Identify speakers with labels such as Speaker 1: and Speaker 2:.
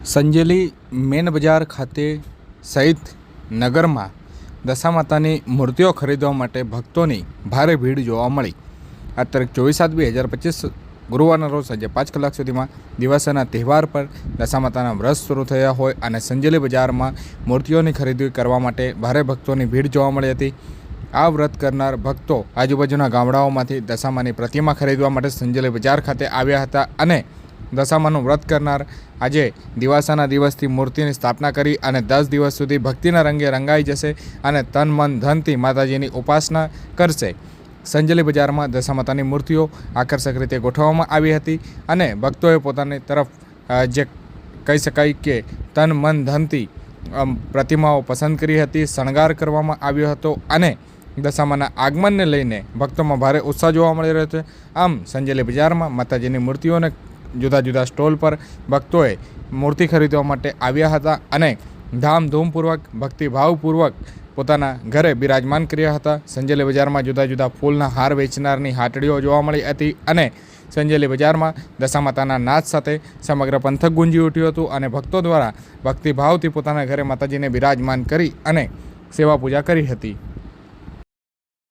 Speaker 1: Sanjeli main બજાર ખાતે સહિત નગરમાં દશા માતાની મૂર્તિઓ ખરીદવા માટે ભક્તોની ભારે ભીડ જોવા મળી. આ તારીખ ચોવીસ સાત બે હજાર પચીસ ગુરુવારના રોજ સાંજે પાંચ કલાક સુધીમાં દિવસના તહેવાર પર દશા માતાના વ્રત શરૂ થયા હોય અને સંજેલી બજારમાં મૂર્તિઓની ખરીદી કરવા માટે ભારે ભક્તોની ભીડ જોવા મળી હતી. આ વ્રત કરનાર ભક્તો આજુબાજુના ગામડાઓમાંથી દશામાની પ્રતિમા ખરીદવા માટે સંજેલી બજાર ખાતે આવ્યા હતા અને દશામાનું વ્રત કરનાર. આજે દિવાસાના દિવસથી મૂર્તિની સ્થાપના કરી અને દસ દિવસ સુધી ભક્તિના રંગે રંગાઈ જશે અને તન, મન, ધનથી માતાજીની ઉપાસના કરશે. સંજલી બજારમાં દશામાતાની મૂર્તિઓ આકર્ષક રીતે ગોઠવવામાં આવી હતી અને ભક્તોએ પોતાની તરફ જે કહી શકાય કે તન, મન, ધનથી પ્રતિમાઓ પસંદ કરી હતી, શણગાર કરવામાં આવ્યો હતો અને દશામાના આગમનને લઈને ભક્તોમાં ભારે ઉત્સાહ જોવા મળી રહ્યો છે. આમ સંજેલી બજારમાં માતાજીની મૂર્તિઓને જુદા જુદા સ્ટોલ પર ભક્તોએ મૂર્તિ ખરીદવા માટે આવ્યા હતા અને ધામધૂમપૂર્વક, ભક્તિભાવપૂર્વક પોતાના ઘરે બિરાજમાન કર્યા હતા. સંજેલી બજારમાં જુદા જુદા ફૂલના હાર વેચનારની હાટડીઓ જોવા મળી હતી અને સંજેલી બજારમાં દશામાતાના નાચ સાથે સમગ્ર પંથક ગુંજી ઉઠ્યું હતું અને ભક્તો દ્વારા ભક્તિભાવથી પોતાના ઘરે માતાજીને બિરાજમાન કરી અને સેવા પૂજા કરી હતી.